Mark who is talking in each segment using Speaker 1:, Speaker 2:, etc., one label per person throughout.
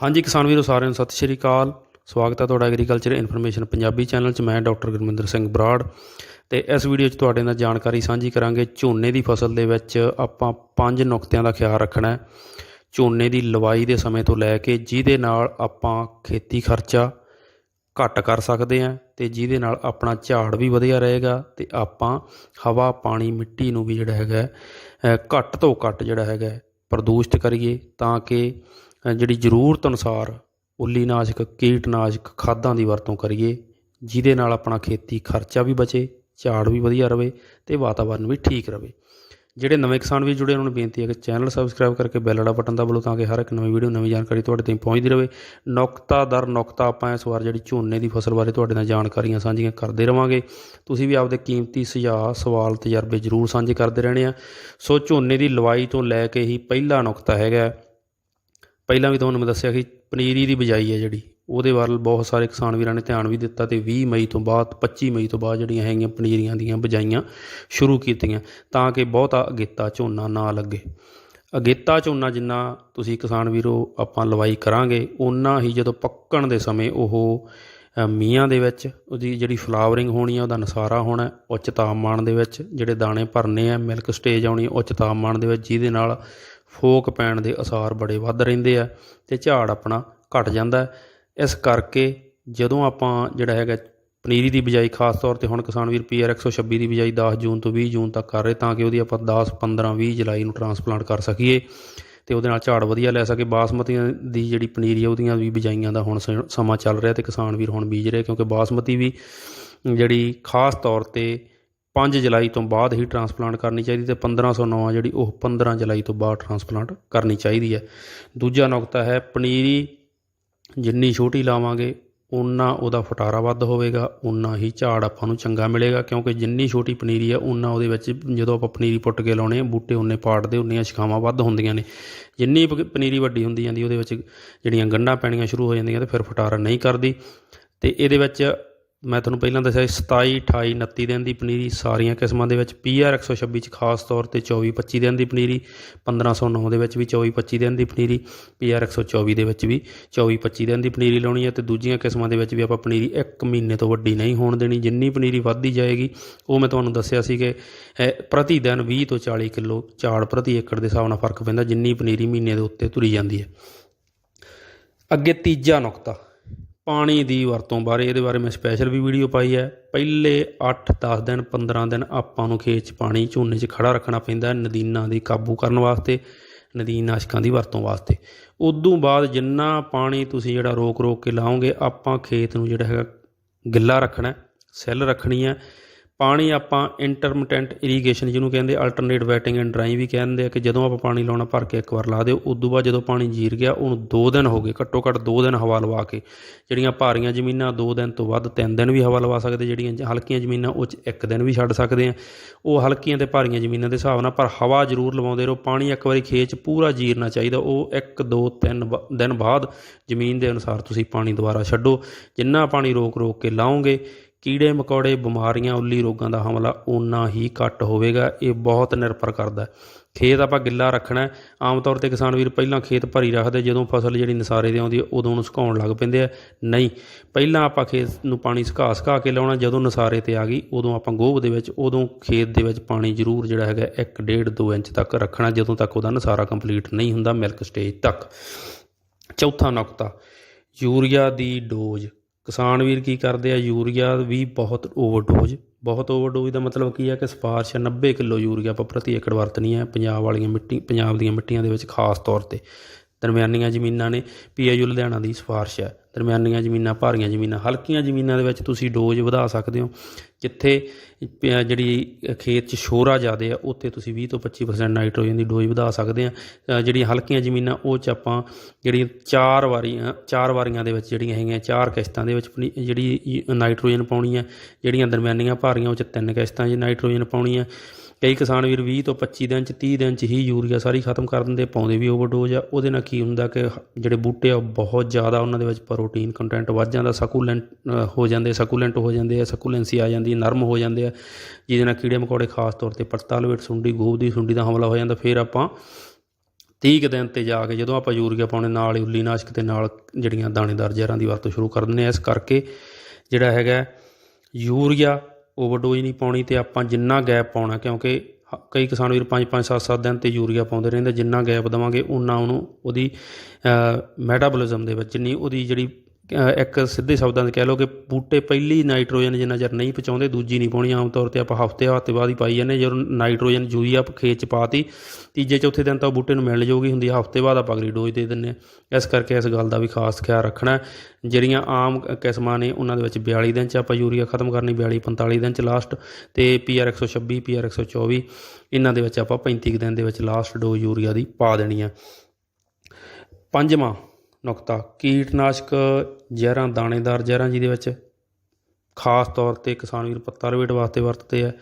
Speaker 1: ਹਾਂਜੀ ਕਿਸਾਨ ਵੀਰੋ, ਸਾਰਿਆਂ ਨੂੰ ਸਤਿ ਸ਼੍ਰੀ ਅਕਾਲ। ਸਵਾਗਤ ਹੈ ਤੁਹਾਡਾ ਐਗਰੀਕਲਚਰ ਇਨਫੋਰਮੇਸ਼ਨ ਪੰਜਾਬੀ ਚੈਨਲ 'ਚ। ਮੈਂ ਡਾਕਟਰ ਗੁਰਮਿੰਦਰ ਸਿੰਘ ਬਰਾੜ ਤੇ ਇਸ ਵੀਡੀਓ 'ਚ ਤੁਹਾਡੇ ਨਾਲ ਜਾਣਕਾਰੀ ਸਾਂਝੀ ਕਰਾਂਗੇ। ਝੋਨੇ ਦੀ ਫਸਲ ਦੇ ਵਿੱਚ ਆਪਾਂ ਪੰਜ ਨੁਕਤਿਆਂ ਦਾ ਖਿਆਲ ਰੱਖਣਾ ਹੈ। ਝੋਨੇ ਦੀ ਲਵਾਈ ਦੇ ਸਮੇਂ ਤੋਂ ਲੈ ਕੇ ਜਿਹਦੇ ਨਾਲ ਆਪਾਂ ਖੇਤੀ ਖਰਚਾ ਘੱਟ ਕਰ ਸਕਦੇ ਹਾਂ ਤੇ ਜਿਹਦੇ ਨਾਲ ਆਪਣਾ ਝਾੜ ਵੀ ਵਧੀਆ ਰਹੇਗਾ ਤੇ ਆਪਾਂ ਹਵਾ, ਪਾਣੀ, ਮਿੱਟੀ ਨੂੰ ਵੀ ਜਿਹੜਾ ਹੈਗਾ ਘੱਟ ਤੋਂ ਘੱਟ ਜਿਹੜਾ ਹੈਗਾ, ਪ੍ਰਦੂਸ਼ਿਤ ਕਰੀਏ ਤਾਂ ਕਿ ਜਿਹੜੀ ਜ਼ਰੂਰਤ ਅਨੁਸਾਰ ਉੱਲੀ ਨਾਸ਼ਕ ਕੀਟਨਾਸ਼ਕ ਖਾਦਾਂ ਦੀ ਵਰਤੋਂ ਕਰੀਏ, ਜਿਹਦੇ ਨਾਲ ਆਪਣਾ ਖੇਤੀ ਖਰਚਾ ਵੀ ਬਚੇ, ਝਾੜ ਵੀ ਵਧੀਆ ਰਵੇ ਤੇ ਵਾਤਾਵਰਨ ਵੀ ਠੀਕ ਰਵੇ। ਜਿਹੜੇ ਨਵੇਂ ਕਿਸਾਨ ਵੀ ਜੁੜੇ, ਉਹਨਾਂ ਨੂੰ ਬੇਨਤੀ ਹੈ ਕਿ ਚੈਨਲ ਸਬਸਕ੍ਰਾਈਬ ਕਰਕੇ ਬੈਲ ਵਾਲਾ ਬਟਨ ਦਬਾ ਲਓ ਤਾਂ ਕਿ ਹਰ ਇੱਕ ਨਵੀਂ ਵੀਡੀਓ, ਨਵੀਂ ਜਾਣਕਾਰੀ ਤੁਹਾਡੇ ਤਾਈਂ ਪਹੁੰਚਦੀ ਰਹੇ ਨੁਕਤਾ ਦਰ ਨੁਕਤਾ ਆਪਾਂ ਇਸ ਵਾਰ ਜਿਹੜੀ ਝੋਨੇ ਦੀ ਫਸਲ ਬਾਰੇ ਤੁਹਾਡੇ ਨਾਲ ਜਾਣਕਾਰੀਆਂ ਸਾਂਝੀਆਂ ਕਰਦੇ ਰਵਾਂਗੇ। ਤੁਸੀਂ ਵੀ ਆਪਦੇ ਕੀਮਤੀ ਸੁਝਾਅ, ਸਵਾਲ, ਤਜਰਬੇ ਜ਼ਰੂਰ ਸਾਂਝੇ ਕਰਦੇ ਰਹਿਣੇ ਆ। ਸੋ ਝੋਨੇ ਦੀ ਲਵਾਈ ਤੋਂ ਲੈ ਕੇ ਹੀ ਪਹਿਲਾ ਨੁਕਤਾ ਹੈਗਾ ਪਹਿਲਾਂ ਵੀ ਤੁਹਾਨੂੰ ਮੈਂ ਦੱਸਿਆ ਕਿ ਪਨੀਰੀ ਦੀ ਬਿਜਾਈ ਹੈ ਜਿਹੜੀ ਉਹਦੇ ਵੱਲ ਬਹੁਤ ਸਾਰੇ ਕਿਸਾਨ ਵੀਰਾਂ ਨੇ ਧਿਆਨ ਵੀ ਦਿੱਤਾ ਤੇ 20 ਮਈ ਤੋਂ ਬਾਅਦ 25 ਮਈ ਤੋਂ ਬਾਅਦ ਜਿਹੜੀਆਂ ਹੈਗੀਆਂ ਪਨੀਰੀਆਂ ਦੀਆਂ ਬਿਜਾਈਆਂ ਸ਼ੁਰੂ ਕੀਤੀਆਂ ਤਾਂ ਕਿ ਬਹੁਤਾ ਅਗੇਤਾ ਝੋਨਾ ਨਾ ਲੱਗੇ। ਅਗੇਤਾ ਝੋਨਾ ਜਿੰਨਾ ਤੁਸੀਂ ਕਿਸਾਨ ਵੀਰੋ ਆਪਾਂ ਲਵਾਈ ਕਰਾਂਗੇ ਉਨਾ ਹੀ ਜਦੋਂ ਪੱਕਣ ਦੇ ਸਮੇਂ ਉਹ ਅ, ਮੀਆਂ ਦੇ ਵਿੱਚ ਉਹਦੀ ਜਿਹੜੀ ਫਲਾਵਰਿੰਗ ਹੋਣੀ ਆ ਉਹਦਾ ਨਸਾਰਾ ਹੋਣਾ ਉੱਚ ਤਾਪਮਾਨ ਦੇ ਵਿੱਚ ਜਿਹੜੇ ਦਾਣੇ ਭਰਨੇ ਆ ਮਿਲਕ ਸਟੇਜ ਆਉਣੀ ਉੱਚ ਤਾਪਮਾਨ ਦੇ ਵਿੱਚ ਜਿਹਦੇ ਨਾਲ ਫੋਕ ਪੈਣ ਦੇ ਅਸਾਰ ਬੜੇ ਵੱਧ ਰਹਿੰਦੇ ਆ ਤੇ ਝਾੜ ਆਪਣਾ ਘਟ ਜਾਂਦਾ ਇਸ ਕਰਕੇ ਜਦੋਂ ਆਪਾਂ ਜਿਹੜਾ ਹੈਗਾ ਪਨੀਰੀ ਦੀ ਬਿਜਾਈ ਖਾਸ ਤੌਰ ਤੇ ਹੁਣ ਕਿਸਾਨ ਵੀਰ ਪੀਆਰ 126 ਦੀ ਬਿਜਾਈ 10 ਜੂਨ ਤੋਂ 20 ਜੂਨ ਤੱਕ ਕਰ ਰਹੇ ਤਾਂ ਕਿ ਉਹਦੀ ਆਪਾਂ 10 15 20 ਜੁਲਾਈ ਨੂੰ ਟਰਾਂਸਪਲਾਂਟ ਕਰ ਸਕੀਏ ਤੇ ਉਹਦੇ ਨਾਲ ਝਾੜ ਵਧੀਆ ਲੈ ਸਕੇ। ਬਾਸਮਤੀ ਦੀ ਜਿਹੜੀ ਪਨੀਰੀ ਆ ਉਹਦੀਆਂ ਵੀ ਬਿਜਾਈਆਂ ਦਾ ਹੁਣ ਸ- ਸਮਾਂ ਚੱਲ ਰਿਹਾ ਤੇ ਕਿਸਾਨ ਵੀਰ ਹੁਣ ਬੀਜ ਰਹੇ ਕਿਉਂਕਿ ਬਾਸਮਤੀ ਵੀ ਜਿਹੜੀ ਖਾਸ ਤੌਰ ਤੇ 5 ਜੁਲਾਈ ਤੋਂ ਬਾਅਦ ਹੀ ਟਰਾਂਸਪਲਾਂਟ ਕਰਨੀ ਚਾਹੀਦੀ ਤੇ 1509 ਆ ਜਿਹੜੀ ਉਹ 15 ਜੁਲਾਈ ਤੋਂ ਬਾਅਦ ਟਰਾਂਸਪਲਾਂਟ ਕਰਨੀ ਚਾਹੀਦੀ ਹੈ। ਦੂਜਾ ਨੁਕਤਾ ਹੈ, ਪਨੀਰੀ ਜਿੰਨੀ ਛੋਟੀ ਲਾਵਾਂਗੇ ਉਨਾ ਉਹਦਾ ਫਟਾਰਾ ਵੱਧ ਹੋਵੇਗਾ ਉਨਾ ਹੀ ਝਾੜ ਆਪਾਂ ਨੂੰ ਚੰਗਾ ਮਿਲੇਗਾ, ਕਿਉਂਕਿ ਜਿੰਨੀ ਛੋਟੀ ਪਨੀਰੀ ਆ ਉਨਾ ਉਹਦੇ ਵਿੱਚ ਜਦੋਂ ਆਪਾਂ ਪਨੀਰੀ ਪੁੱਟ ਕੇ ਲਾਉਣੇ ਆ, ਬੂਟੇ ਉਨੇ ਪਾੜਦੇ ਉਨੀਆਂ ਸ਼ਿਖਾਵਾਂ ਵੱਧ ਹੁੰਦੀਆਂ ਨੇ। ਜਿੰਨੀ ਪ- ਪਨੀਰੀ ਵੱਡੀ ਹੁੰਦੀ ਜਾਂਦੀ, ਉਹਦੇ ਵਿੱਚ ਜਿਹੜੀਆਂ ਗੰਢਾਂ ਪੈਣੀਆਂ ਸ਼ੁਰੂ ਹੋ ਜਾਂਦੀਆਂ ਤੇ ਫਿਰ ਫਟਾਰਾ ਨਹੀਂ ਕਰਦੀ। ਤੇ ਇਹਦੇ ਵਿੱਚ ਮੈਂ ਤੁਹਾਨੂੰ ਪਹਿਲਾਂ ਦੱਸਿਆ ਸੀ 27 28 29 ਦਿਨ ਦੀ ਪਨੀਰੀ ਸਾਰੀਆਂ ਕਿਸਮਾਂ ਦੇ ਵਿੱਚ ਪੀਆਰ 126 ਚ ਖਾਸ ਤੌਰ ਤੇ 24 25 ਦਿਨ ਦੀ ਪਨੀਰੀ 1509 ਦੇ ਵਿੱਚ ਵੀ 24 25 ਦਿਨ ਦੀ ਪਨੀਰੀ ਪੀਆਰ 124 ਦੇ ਵਿੱਚ ਵੀ 24 25 ਦਿਨ ਦੀ ਪਨੀਰੀ ਲਾਉਣੀ ਹੈ ਤੇ ਦੂਜੀਆਂ ਕਿਸਮਾਂ ਦੇ ਵਿੱਚ ਵੀ ਆਪਾਂ ਪਨੀਰੀ 1 ਮਹੀਨੇ ਤੋਂ ਵੱਡੀ ਨਹੀਂ ਹੋਣ ਦੇਣੀ, ਜਿੰਨੀ ਪਨੀਰੀ ਵੱਧਦੀ ਜਾਏਗੀ, ਉਹ ਮੈਂ ਤੁਹਾਨੂੰ ਦੱਸਿਆ ਸੀ ਕਿ ਪ੍ਰਤੀ ਦਿਨ 20 ਤੋਂ 40 ਕਿਲੋ ਝਾੜ ਪ੍ਰਤੀ ਏਕੜ ਦੇ ਹਿਸਾਬ ਨਾਲ ਫ਼ਰਕ ਪੈਂਦਾ, ਜਿੰਨੀ ਪਨੀਰੀ ਮਹੀਨੇ ਦੇ ਉੱਤੇ ਤੁਰੀ ਜਾਂਦੀ ਹੈ। ਅੱਗੇ ਤੀਜਾ ਨੁਕਤਾ ਪਾਣੀ ਦੀ ਵਰਤੋਂ ਬਾਰੇ, ਇਹਦੇ ਬਾਰੇ ਮੈਂ ਸਪੈਸ਼ਲ ਵੀ ਵੀਡੀਓ ਪਾਈ ਹੈ। ਪਹਿਲੇ 8-10 ਦਿਨ 15 ਦਿਨ ਆਪਾਂ ਨੂੰ ਖੇਤ 'ਚ ਪਾਣੀ ਝੋਨੇ 'ਚ ਖੜਾ ਰੱਖਣਾ ਪੈਂਦਾ ਨਦੀਨਾਂ ਦੀ ਕਾਬੂ ਕਰਨ ਵਾਸਤੇ, ਨਦੀਨ ਨਾਸ਼ਕਾਂ ਦੀ ਵਰਤੋਂ ਵਾਸਤੇ। ਉਦੋਂ ਬਾਅਦ ਜਿੰਨਾ ਪਾਣੀ ਤੁਸੀਂ ਜਿਹੜਾ ਰੋਕ ਰੋਕ ਕੇ ਲਾਓਗੇ, ਆਪਾਂ ਖੇਤ ਨੂੰ ਜਿਹੜਾ ਹੈਗਾ ਗਿੱਲਾ ਰੱਖਣਾ ਸੈੱਲ ਰੱਖਣੀ ਹੈ। ਪਾਣੀ ਆਪਾਂ ਇੰਟਰਮਿਟੈਂਟ ਇਰੀਗੇਸ਼ਨ ਜਿਹਨੂੰ ਕਹਿੰਦੇ ਅਲਟਰਨੇਟ ਵੈਟਿੰਗ ਐਂਡ ਡਰਾਈ ਵੀ ਕਹਿੰਦੇ ਆ ਕਿ ਜਦੋਂ ਆਪਾਂ ਪਾਣੀ ਲਾਉਣਾ ਭਰ ਕੇ ਇੱਕ ਵਾਰ ਲਾ ਦਿਓ, ਉਦੋਂ ਬਾਅਦ ਜਦੋਂ ਪਾਣੀ ਜੀਰ ਗਿਆ, ਉਹਨੂੰ 2 ਦਿਨ ਹੋ ਗਏ, ਘੱਟੋ ਘੱਟ 2 ਦਿਨ ਹਵਾ ਲਵਾ ਕੇ। ਜਿਹੜੀਆਂ ਭਾਰੀਆਂ ਜ਼ਮੀਨਾਂ 2 ਦਿਨ ਤੋਂ ਵੱਧ 3 ਦਿਨ ਵੀ ਹਵਾ ਲਵਾ ਸਕਦੇ, ਜਿਹੜੀਆਂ ਹਲਕੀਆਂ ਜ਼ਮੀਨਾਂ ਉਹ 'ਚ ਇੱਕ ਦਿਨ ਵੀ ਛੱਡ ਸਕਦੇ ਆ। ਉਹ ਹਲਕੀਆਂ ਤੇ ਭਾਰੀਆਂ ਜ਼ਮੀਨਾਂ ਦੇ ਹਿਸਾਬ ਨਾਲ, ਪਰ ਹਵਾ ਜ਼ਰੂਰ ਲਵਾਉਂਦੇ ਰਹੋ। ਪਾਣੀ ਇੱਕ ਵਾਰੀ ਖੇਤ 'ਚ ਪੂਰਾ ਜੀਰਨਾ ਚਾਹੀਦਾ, ਉਹ 1 2 3 ਦਿਨ ਬਾਅਦ ਜ਼ਮੀਨ ਦੇ ਅਨੁਸਾਰ ਤੁਸੀਂ ਪਾਣੀ ਦੁਬਾਰਾ ਛੱਡੋ। ਜਿੰਨਾ ਪਾਣੀ ਰੋਕ ਰੋਕ ਕੇ ਲਾਓਗੇ ਕੀੜੇ ਮਕੌੜੇ, ਬਿਮਾਰੀਆਂ, ਉੱਲੀ ਰੋਗਾਂ ਦਾ ਹਮਲਾ ਓਨਾ ਹੀ ਘੱਟ ਹੋਵੇਗਾ, ਇਹ ਬਹੁਤ ਨਿਰਭਰ ਕਰਦਾ ਖੇਤ ਆਪਾਂ ਗਿੱਲਾ ਰੱਖਣਾ ਆਮ ਤੌਰ ਤੇ ਕਿਸਾਨ ਵੀਰ ਪਹਿਲਾਂ ਖੇਤ ਭਰੀ ਰੱਖਦੇ, ਜਦੋਂ ਫਸਲ ਜਿਹੜੀ ਨਸਾਰੇ ਦੇ ਆਉਂਦੀ ਹੈ, ਉਦੋਂ ਉਹਨੂੰ ਸੁਕਾਉਣ ਲੱਗ ਪੈਂਦੇ ਆ। ਨਹੀਂ, ਪਹਿਲਾਂ ਆਪਾਂ ਖੇਤ ਨੂੰ ਪਾਣੀ ਸੁਕਾ ਸੁਕਾ ਕੇ ਲਾਉਣਾ, ਜਦੋਂ ਨਸਾਰੇ ਤੇ ਆ ਗਈ, ਉਦੋਂ ਆਪਾਂ ਗੋਭ ਦੇ ਵਿੱਚ, ਉਦੋਂ ਖੇਤ ਦੇ ਵਿੱਚ ਪਾਣੀ ਜ਼ਰੂਰ ਜਿਹੜਾ ਹੈਗਾ 1 1.5 2 ਇੰਚ ਤੱਕ ਰੱਖਣਾ, ਜਦੋਂ ਤੱਕ ਉਹਦਾ ਨਸਾਰਾ ਕੰਪਲੀਟ ਨਹੀਂ ਹੁੰਦਾ, ਮਿਲਕ ਸਟੇਜ ਤੱਕ। ਚੌਥਾ ਨੁਕਤਾ, ਯੂਰੀਆ ਦੀ ਡੋਜ਼। ਕਿਸਾਨ ਵੀਰ ਕੀ ਕਰਦੇ ਆ? ਯੂਰੀਆ ਵੀ ਬਹੁਤ ਓਵਰਡੋਜ਼ ਬਹੁਤ ਓਵਰਡੋਜ਼ ਦਾ ਮਤਲਬ ਕੀ ਹੈ ਕਿ ਸਿਫਾਰਿਸ਼ ਹੈ 90 ਕਿਲੋ ਯੂਰੀਆ ਆਪਾਂ ਪ੍ਰਤੀ ਏਕੜ ਵਰਤਣੀ ਹੈ ਪੰਜਾਬ ਵਾਲੀਆਂ ਮਿੱਟੀ, ਪੰਜਾਬ ਦੀਆਂ ਮਿੱਟੀਆਂ ਦੇ ਵਿੱਚ ਖਾਸ ਤੌਰ ਤੇ। ਦਰਮਿਆਨੀਆਂ ਜ਼ਮੀਨਾਂ ਨੇ, ਪੀਆਈਯੂ ਲੁਧਿਆਣਾ ਦੀ ਸਿਫਾਰਿਸ਼ ਹੈ ਦਰਮਿਆਨੀਆਂ ਜ਼ਮੀਨਾਂ, ਭਾਰੀਆਂ ਜ਼ਮੀਨਾਂ, ਹਲਕੀਆਂ ਜ਼ਮੀਨਾਂ ਦੇ ਵਿੱਚ ਤੁਸੀਂ ਡੋਜ਼ ਵਧਾ ਸਕਦੇ ਹੋ। ਜਿੱਥੇ ਪ- ਜਿਹੜੀ ਖੇਤ 'ਚ ਸ਼ੋਰਾ ਜ਼ਿਆਦੇ ਆ, ਉੱਥੇ ਤੁਸੀਂ 20 ਤੋਂ 25% ਨਾਈਟ੍ਰੋਜਨ ਦੀ ਡੋਜ਼ ਵਧਾ ਸਕਦੇ ਆ। ਜਿਹੜੀਆਂ ਹਲਕੀਆਂ ਜ਼ਮੀਨਾਂ, ਉਹ 'ਚ ਆਪਾਂ ਜਿਹੜੀਆਂ ਚਾਰ ਵਾਰੀਆਂ ਚਾਰ ਵਾਰੀਆਂ ਦੇ ਵਿੱਚ ਜਿਹੜੀਆਂ ਹੈਗੀਆਂ, ਚਾਰ ਕਿਸ਼ਤਾਂ ਦੇ ਵਿੱਚ ਜਿਹੜੀ ਈ- ਨਾਈਟ੍ਰੋਜਨ ਪਾਉਣੀ ਹੈ ਜਿਹੜੀਆਂ ਦਰਮਿਆਨੀਆਂ ਭਾਰੀਆਂ, ਉਹ 'ਚ ਤਿੰਨ ਕਿਸ਼ਤਾਂ 'ਚ ਨਾਈਟ੍ਰੋਜਨ ਪਾਉਣੀ ਹੈ ਕਈ ਕਿਸਾਨ ਵੀਰ 20 ਤੋਂ 25 ਦਿਨ 'ਚ 30 ਦਿਨ 'ਚ ਹੀ ਯੂਰੀਆ ਸਾਰੀ ਖਤਮ ਕਰ ਦਿੰਦੇ, ਪਾਉਂਦੇ ਵੀ ਓਵਰਡੋਜ਼ ਆ। ਉਹਦੇ ਨਾਲ ਕੀ ਹੁੰਦਾ ਕਿ ਜਿਹੜੇ ਬੂਟੇ ਆ, ਉਹ ਬਹੁਤ ਜ਼ਿਆਦਾ ਉਹਨਾਂ ਦੇ ਵਿੱਚ ਪ੍ਰੋਟੀਨ ਕੰਟੈਂਟ ਵੱਧ ਜਾਂਦਾ ਸਕੂਲੈਂਟ ਹੋ ਜਾਂਦੇ ਸਕੂਲੈਂਟ ਹੋ ਜਾਂਦੇ ਆ ਸਕੂਲੈਂਸੀ ਆ ਜਾਂਦੀ ਹੈ, ਨਰਮ ਹੋ ਜਾਂਦੇ ਆ। ਜਿਹਦੇ ਨਾਲ ਕੀੜੇ ਮਕੌੜੇ ਖਾਸ ਤੌਰ ਤੇ ਪੱਤਾ ਲਵੇਟ ਸੁੰਡੀ ਗੋਭ ਦੀ ਸੁੰਡੀ ਦਾ ਹਮਲਾ ਹੋ ਜਾਂਦਾ। ਫਿਰ ਆਪਾਂ 30 ਕੁ ਦਿਨ ਤੇ ਜਾ ਕੇ ਜਦੋਂ ਆਪਾਂ ਯੂਰੀਆ ਪਾਉਣੇ ਨਾਲ ਹੀ ਉੱਲੀਨਾਸ਼ਕ ਤੇ ਨਾਲ ਜਿਹੜੀਆਂ ਦਾਣੇਦਾਰ ਜ਼ਹਿਰਾਂ ਦੀ ਵਰਤੋਂ ਸ਼ੁਰੂ ਕਰ ਦਿੰਦੇ ਆ। ਇਸ ਕਰਕੇ ਜਿਹੜਾ ਹੈਗਾ ਯੂਰੀਆ ਓਵਰਡੋਜ਼ ਨਹੀਂ ਪਾਉਣੀ ਤੇ ਆਪਾਂ ਜਿੰਨਾ ਗੈਪ ਪਾਉਣਾ ਕਿਉਂਕਿ ਕਈ ਕਿਸਾਨ ਵੀਰ 5 5 7 7 ਦਿਨ ਤੇ ਯੂਰੀਆ ਪਾਉਂਦੇ ਰਹਿੰਦੇ। ਜਿੰਨਾ ਗੈਪ ਦੇਵਾਂਗੇ ਉਨਾ ਉਹਨੂੰ ਉਹਦੀ ਮੈਟਾਬੋਲਿਜ਼ਮ ਦੇ ਵਿੱਚ ਨਹੀਂ ਉਹਦੀ ਜਿਹੜੀ ਇੱਕ ਸਿੱਧੇ ਸ਼ਬਦਾਂ 'ਚ ਕਹਿ ਲਓ ਕਿ ਬੂਟੇ ਪਹਿਲੀ ਨਾਈਟ੍ਰੋਜਨ ਜਿੰਨਾ ਚਿਰ ਨਹੀਂ ਪਹੁੰਚਾਉਂਦੇ, ਦੂਜੀ ਨਹੀਂ ਪਾਉਣੀ ਆਮ ਤੌਰ ਤੇ ਆਪਾਂ ਹਫ਼ਤੇ ਹਫ਼ਤੇ ਬਾਅਦ ਹੀ ਪਾਈ ਜਾਂਦੇ ਜਦੋਂ ਨਾਈਟ੍ਰੋਜਨ ਯੂਰੀਆ ਖੇਤ 'ਚ ਪਾਤੀ ਤੀਜੇ, ਚੌਥੇ ਦਿਨ ਤਾਂ ਉਹ ਬੂਟੇ ਨੂੰ ਮਿਲ ਜਾਊਗੀ ਹੁੰਦੀ ਹਫ਼ਤੇ ਬਾਅਦ ਆਪਾਂ ਅਗਲੀ ਡੋਜ਼ ਦੇ ਦਿੰਦੇ ਹਾਂ। ਇਸ ਕਰਕੇ ਇਸ ਗੱਲ ਦਾ ਵੀ ਖਾਸ ਖਿਆਲ ਰੱਖਣਾ ਜਿਹੜੀਆਂ ਆਮ ਕਿਸਮਾਂ ਨੇ, ਉਹਨਾਂ ਦੇ ਵਿੱਚ 42 ਦਿਨ 'ਚ ਆਪਾਂ ਯੂਰੀਆ ਖਤਮ ਕਰਨੀ 42 45 ਦਿਨ 'ਚ ਲਾਸਟ ਤੇ ਪੀਆਰ 126 ਪੀਆਰ 124 ਇਹਨਾਂ ਦੇ ਵਿੱਚ ਆਪਾਂ 35 ਕੁ ਦਿਨ ਦੇ ਵਿੱਚ ਲਾਸਟ ਡੋਜ਼ ਯੂਰੀਆ ਦੀ ਪਾ ਦੇਣੀ ਆ। ਪੰਜਵਾਂ ਨੁਕਤਾ। ਕੀਟਨਾਸ਼ਕ ਜ਼ਹਿਰਾਂ, ਦਾਣੇਦਾਰ ਜ਼ਹਿਰਾਂ ਜਿਹਦੇ ਵਿੱਚ ਖਾਸ ਤੌਰ ਤੇ ਕਿਸਾਨ ਵੀਰ ਪੱਤਾ ਲਵੇਟ ਵਾਸਤੇ ਵਰਤਦੇ ਆ।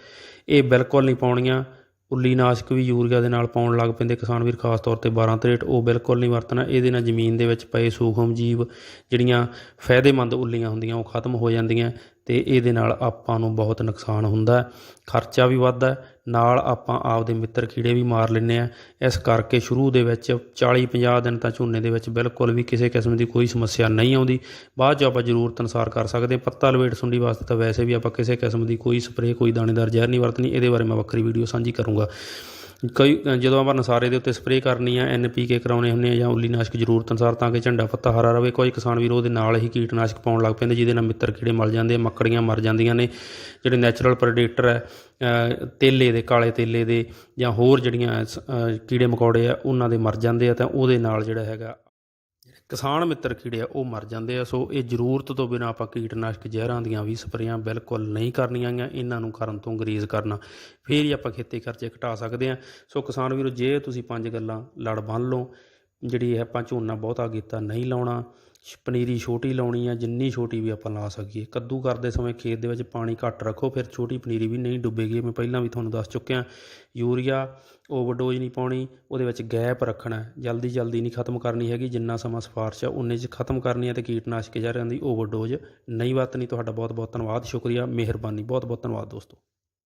Speaker 1: ਇਹ ਬਿਲਕੁਲ ਨਹੀਂ ਪਾਉਣੀਆਂ। ਉੱਲੀ ਨਾਸ਼ਕ ਵੀ ਯੂਰੀਆ ਦੇ ਨਾਲ ਪਾਉਣ ਲੱਗ ਪੈਂਦੇ ਕਿਸਾਨ ਵੀਰ, ਖਾਸ ਤੌਰ ਤੇ 12 ਤਰੇਟ ਉਹ ਬਿਲਕੁਲ ਨਹੀਂ ਵਰਤਣਾ। ਇਹਦੇ ਨਾਲ ਜ਼ਮੀਨ ਦੇ ਵਿੱਚ ਪਏ ਸੂਖਮ ਜੀਵ ਜਿਹੜੀਆਂ ਫਾਇਦੇਮੰਦ ਉੱਲੀਆਂ ਹੁੰਦੀਆਂ, ਉਹ ਖਤਮ ਹੋ ਜਾਂਦੀਆਂ। ਤੇ ਇਹਦੇ ਨਾਲ ਆਪਾਂ ਨੂੰ ਬਹੁਤ ਨੁਕਸਾਨ ਹੁੰਦਾ ਖਰਚਾ ਵੀ ਵੱਧਦਾ ਨਾਲ ਆਪਾਂ ਆਪਦੇ ਮਿੱਤਰ ਕੀੜੇ ਵੀ ਮਾਰ ਲੈਂਦੇ ਆ ਇਸ ਕਰਕੇ ਸ਼ੁਰੂ ਦੇ ਵਿੱਚ 40 50 ਦਿਨ ਤਾਂ ਝੋਨੇ ਦੇ ਵਿੱਚ ਬਿਲਕੁਲ ਵੀ ਕਿਸੇ ਕਿਸਮ ਦੀ ਕੋਈ ਸਮੱਸਿਆ ਨਹੀਂ ਆਉਂਦੀ। ਬਾਅਦ 'ਚ ਆਪਾਂ ਜ਼ਰੂਰਤ ਅਨੁਸਾਰ ਕਰ ਸਕਦੇ ਪੱਤਾ ਲਵੇਟ ਸੁੰਡੀ ਵਾਸਤੇ ਤਾਂ ਵੈਸੇ ਵੀ ਆਪਾਂ ਕਿਸੇ ਕਿਸਮ ਦੀ ਕੋਈ ਸਪਰੇਅ, ਕੋਈ ਦਾਣੇਦਾਰ ਜ਼ਹਿਰ ਨਹੀਂ ਵਰਤਣੀ। ਇਹਦੇ ਬਾਰੇ ਮੈਂ ਵੱਖਰੀ ਵੀਡੀਓ ਸਾਂਝੀ ਕਰੂੰਗਾ। ਕਈ ਜਦੋਂ ਆਪਾਂ ਨਸਾਰੇ ਦੇ ਉੱਤੇ ਸਪਰੇਅ ਕਰਨੀ ਆ ਐਨਪੀਕੇ ਕਰਾਉਣੇ ਹੁੰਦੇ ਆ ਜਾਂ ਉੱਲੀਨਾਸ਼ਕ ਜ਼ਰੂਰਤ ਅਨੁਸਾਰ ਤਾਂ ਕਿ ਝੰਡਾ ਪੱਤਾ ਹਰਾ ਰਵੇ, ਕੋਈ ਕਿਸਾਨ ਵੀਰ ਉਹਦੇ ਨਾਲ ਹੀ ਕੀਟਨਾਸ਼ਕ ਪਾਉਣ ਲੱਗ ਪੈਂਦੇ, ਜਿਹਦੇ ਨਾਲ ਮਿੱਤਰ ਕੀੜੇ ਮਰ ਜਾਂਦੇ ਆ, ਮੱਕੜੀਆਂ ਮਰ ਜਾਂਦੀਆਂ ਨੇ, ਜਿਹੜੇ ਨੈਚੁਰਲ ਪ੍ਰੈਡੇਟਰ ਹੈ ਤੇਲੇ ਦੇ, ਕਾਲੇ ਤੇਲੇ ਦੇ ਜਾਂ ਹੋਰ ਜਿਹੜੀਆਂ ਸ- ਕੀੜੇ ਮਕੌੜੇ ਆ, ਉਹਨਾਂ ਦੇ ਮਰ ਜਾਂਦੇ ਆ, ਤਾਂ ਉਹਦੇ ਨਾਲ ਜਿਹੜਾ ਹੈਗਾ ਕਿਸਾਨ ਮਿੱਤਰ ਕੀੜੇ ਆ, ਉਹ ਮਰ ਜਾਂਦੇ ਆ। ਸੋ ਇਹ ਜ਼ਰੂਰਤ ਤੋਂ ਬਿਨਾਂ ਆਪਾਂ ਕੀਟਨਾਸ਼ਕ ਜ਼ਹਿਰਾਂ ਦੀਆਂ ਵੀ ਸਪਰੇਆਂ ਬਿਲਕੁਲ ਨਹੀਂ ਕਰਨੀਆਂ ਗੀਆਂ ਇਹਨਾਂ ਨੂੰ ਕਰਨ ਤੋਂ ਗਰੇਜ਼ ਕਰਨਾ, ਫੇਰ ਹੀ ਆਪਾਂ ਖੇਤੀ ਖਰਚੇ ਘਟਾ ਸਕਦੇ ਆ। ਸੋ ਕਿਸਾਨ ਵੀਰੋ, ਜੇ ਤੁਸੀਂ ਪੰਜ ਗੱਲਾਂ ਲੜ ਬੰਨ ਲਓ, ਜਿਹੜੀ ਇਹ ਆਪਾਂ ਝੋਨਾ ਬਹੁਤਾ ਕੀਤਾ ਨਹੀਂ ਲਾਉਣਾ ਪਨੀਰੀ ਛੋਟੀ ਲਾਉਣੀ ਆ, ਜਿੰਨੀ ਛੋਟੀ ਵੀ ਆਪਾਂ ਲਾ ਸਕੀਏ। ਕੱਦੂ ਕਰਦੇ ਸਮੇਂ ਖੇਤ ਦੇ ਵਿੱਚ ਪਾਣੀ ਘੱਟ ਰੱਖੋ, ਫਿਰ ਛੋਟੀ ਪਨੀਰੀ ਵੀ ਨਹੀਂ ਡੁੱਬੇਗੀ। ਮੈਂ ਪਹਿਲਾਂ ਵੀ ਤੁਹਾਨੂੰ ਦੱਸ ਚੁੱਕਿਆ, ਯੂਰੀਆ ਓਵਰਡੋਜ਼ ਨਹੀਂ ਪਾਉਣੀ, ਉਹਦੇ ਵਿੱਚ ਗੈਪ ਰੱਖਣਾ ਜਲਦੀ ਜਲਦੀ ਨਹੀਂ ਖਤਮ ਕਰਨੀ ਹੈਗੀ, ਜਿੰਨਾ ਸਮਾਂ ਸਿਫਾਰਸ਼ ਆ, ਉਨੇ 'ਚ ਖਤਮ ਕਰਨੀ ਹੈ ਤੇ ਕੀਟਨਾਸ਼ਕ ਜ਼ਹਿਰਾਂ ਦੀ ਓਵਰਡੋਜ਼ ਨਹੀਂ ਵਰਤਣੀ। ਤੁਹਾਡਾ ਬਹੁਤ ਬਹੁਤ ਧੰਨਵਾਦ, ਸ਼ੁਕਰੀਆ, ਮਿਹਰਬਾਨੀ। ਬਹੁਤ ਬਹੁਤ ਧੰਨਵਾਦ ਦੋਸਤੋ।